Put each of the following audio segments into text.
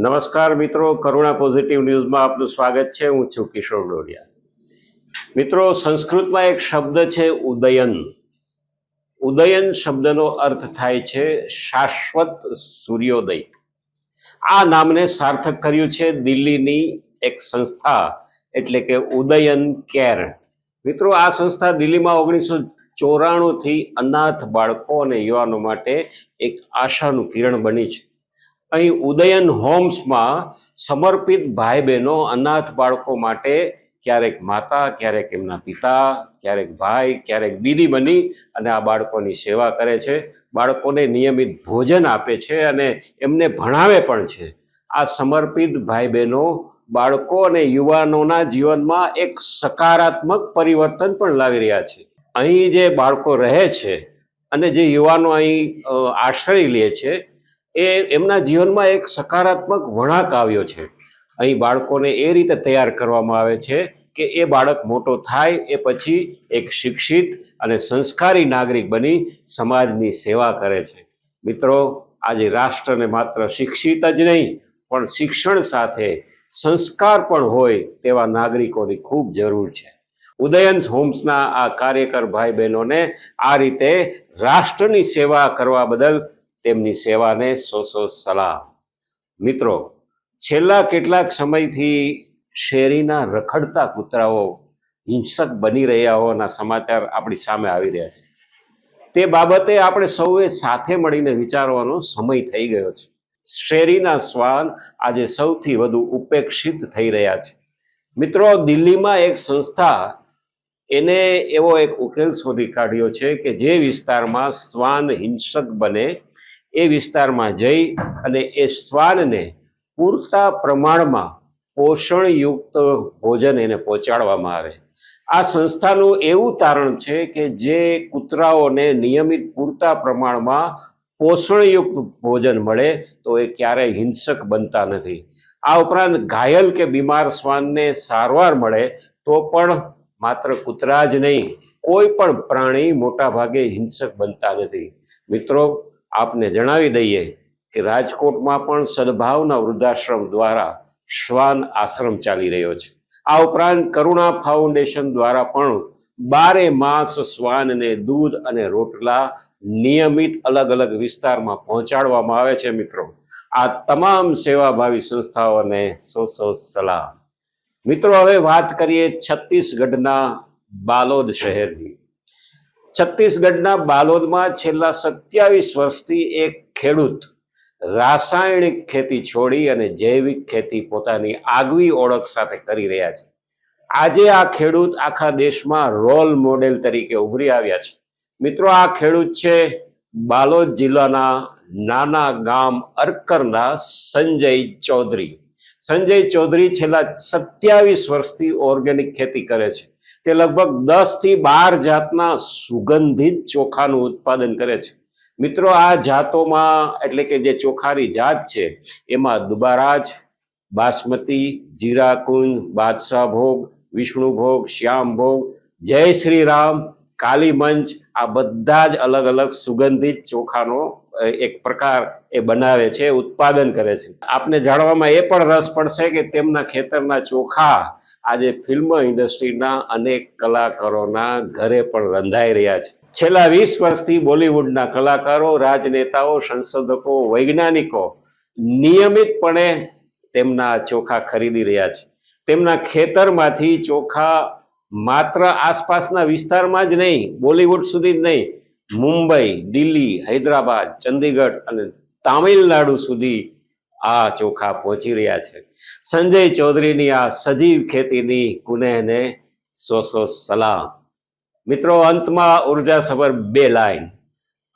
નમસ્કાર મિત્રો, કરુણા પોઝિટિવ ન્યૂઝમાં આપનું સ્વાગત છે. હું છું કિશોર ડોડિયા. મિત્રો, સંસ્કૃતમાં એક શબ્દ છે ઉદયન. ઉદયન શબ્દનો અર્થ થાય છે શાશ્વત સૂર્યોદય. આ નામને સાર્થક કર્યું છે દિલ્હીની એક સંસ્થા, એટલે કે ઉદયન કેર. મિત્રો, આ સંસ્થા દિલ્હીમાં ઓગણીસો ચોરાણુંથી અનાથ બાળકો અને યુવાનો માટે એક આશાનું કિરણ બની છે. અહીં ઉદયન હોમ્સમાં સમર્પિત ભાઈ બહેનો અનાથ બાળકો માટે ક્યારેક માતા, ક્યારેક એમના પિતા, ક્યારેક ભાઈ, ક્યારેક બીદી બની અને આ બાળકોની સેવા કરે છે. બાળકોને નિયમિત ભોજન આપે છે અને એમને ભણાવે પણ છે. આ સમર્પિત ભાઈ બહેનો બાળકો અને યુવાનોના જીવનમાં એક સકારાત્મક પરિવર્તન પણ લાવી રહ્યા છે. અહીં જે બાળકો રહે છે અને જે યુવાનો અહીં આશ્રય લે છે એ એમના જીવનમાં એક સકારાત્મક વળાંક આવ્યો છે. અહીં બાળકોને એ રીતે તૈયાર કરવામાં આવે છે કે એ બાળક મોટો થાય, એ પછી એક શિક્ષિત અને સંસ્કારી નાગરિક બની સમાજની સેવા કરે છે. મિત્રો, આજે રાષ્ટ્રને માત્ર શિક્ષિત જ નહીં, પણ શિક્ષણ સાથે સંસ્કાર પણ હોય તેવા નાગરિકોની ખૂબ જરૂર છે. ઉદયન હોમ્સના આ કાર્યકર ભાઈ બહેનોને આ રીતે રાષ્ટ્રની સેવા કરવા બદલ તેમની સેવાને સો સો સલામ. મિત્રો, છેલ્લા કેટલાક સમયથી શેરીના રખડતા કૂતરાઓ હિંસક બની રહ્યા હોવાના સમાચાર આપણી સામે આવી રહ્યા છે. તે બાબતે આપણે સૌએ સાથે મળીને વિચારવાનો સમય થઈ ગયો છે. શેરીના શ્વાન આજે સૌથી વધુ ઉપેક્ષિત થઈ રહ્યા છે. મિત્રો, દિલ્હીમાં એક સંસ્થા એને એવો એક ઉકેલ શોધી કાઢ્યો છે કે જે વિસ્તારમાં શ્વાન હિંસક બને એ વિસ્તારમાં જઈ અને એ શ્વાનને પૂરતા પ્રમાણમાં પોષણયુક્ત ભોજન એને પહોંચાડવામાં આવે. આ સંસ્થાનું એવું તારણ છે કે જે કૂતરાઓને નિયમિત પૂરતા પ્રમાણમાં પોષણયુક્ત ભોજન મળે તો એ ક્યારેય હિંસક બનતા નથી. આ ઉપરાંત ઘાયલ કે બીમાર શ્વાનને સારવાર મળે તો પણ માત્ર કૂતરા જ નહીં, કોઈ પણ પ્રાણી મોટાભાગે હિંસક બનતા નથી. મિત્રો આપને જણાવી દઈએ કે રાજકોટમાં પણ સદભાવના વૃદ્ધાશ્રમ દ્વારા શ્વાન આશ્રમ ચાલી રહ્યો છે. આ ઉપરાંત કરુણા ફાઉન્ડેશન દ્વારા પણ બારે માસ શ્વાનને દૂધ અને રોટલા નિયમિત અલગ અલગ વિસ્તારમાં પહોંચાડવામાં આવે છે મિત્રો. આ તમામ સેવાભાવી સંસ્થાઓને સો સો સલાહ મિત્રો, હવે વાત કરીએ છત્તીસગઢના બાલોદ શહેરની. છત્તીસગઢના બાલોદમાં છેલ્લા સત્યાવીસ વર્ષથી એક ખેડૂત રાસાયણિક ખેતી છોડી અને જૈવિક ખેતી પોતાની આગવી ઓળખ સાથે કરી રહ્યા છે. આજે આ ખેડૂત આખા દેશમાં રોલ મોડેલ તરીકે ઉભરી આવ્યા છે. મિત્રો, આ ખેડૂત છે બાલોદ જિલ્લાના નાના ગામ અરકરના સંજય ચૌધરી. સંજય ચૌધરી છેલ્લા સત્યાવીસ વર્ષથી ઓર્ગેનિક ખેતી કરે છે. તે લગભગ દસથી બાર જાતના સુગંધિત ચોખાનું ઉત્પાદન કરે છે. મિત્રો, આ જાતોમાં એટલે કે જે ચોખાની જાત છે, એમાં દુબારાજ, બાસમતી, જીરાકુંજ, બાદશાહ ભોગ વિષ્ણુભોગ શ્યામભોગ જય શ્રી રામ કાલીમંચ આ બધા જ અલગ અલગ સુગંધિત ચોખાનો એક પ્રકાર એ બનાવે છે ઉત્પાદન કરે છે. આપને જાણવામાં એ પણ રસ પડશે કે તેમના ખેતરના ચોખા આજે ફિલ્મ ઇન્ડસ્ટ્રીના અનેક કલાકારોના ઘરે પણ રંધાઈ રહ્યા છે. છેલ્લા વીસ વર્ષથી બોલિવૂડના કલાકારો, રાજનેતાઓ, સંશોધકો, વૈજ્ઞાનિકો નિયમિતપણે તેમના ચોખા ખરીદી રહ્યા છે. તેમના ખેતરમાંથી ચોખા માત્ર આસપાસના વિસ્તારમાં જ નહીં, બોલિવૂડ સુધી જ નહીં, મુંબઈ, દિલ્હી, હૈદરાબાદ, ચંદીગઢ અને તામિલનાડુ સુધી આ ચોખા પહોંચી રહ્યા છે. સંજય ચૌધરીની આ સજીવ ખેતીની કુનેહને સો સો સલામ. મિત્રો, અંતમાં ઉર્જાસભર બે લાઈન.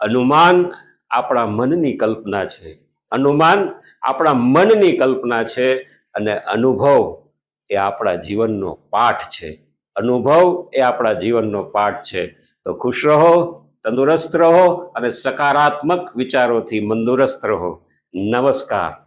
અનુમાન આપણા મનની કલ્પના છે. અનુમાન આપણા મનની કલ્પના છે અને અનુભવ એ આપણા જીવનનો પાઠ છે. અનુભવ એ આપણા જીવનનો પાઠ છે. તો ખુશ રહો, તંદુરસ્ત રહો અને સકારાત્મક વિચારોથી મંદુરસ્ત રહો. નમસ્કાર.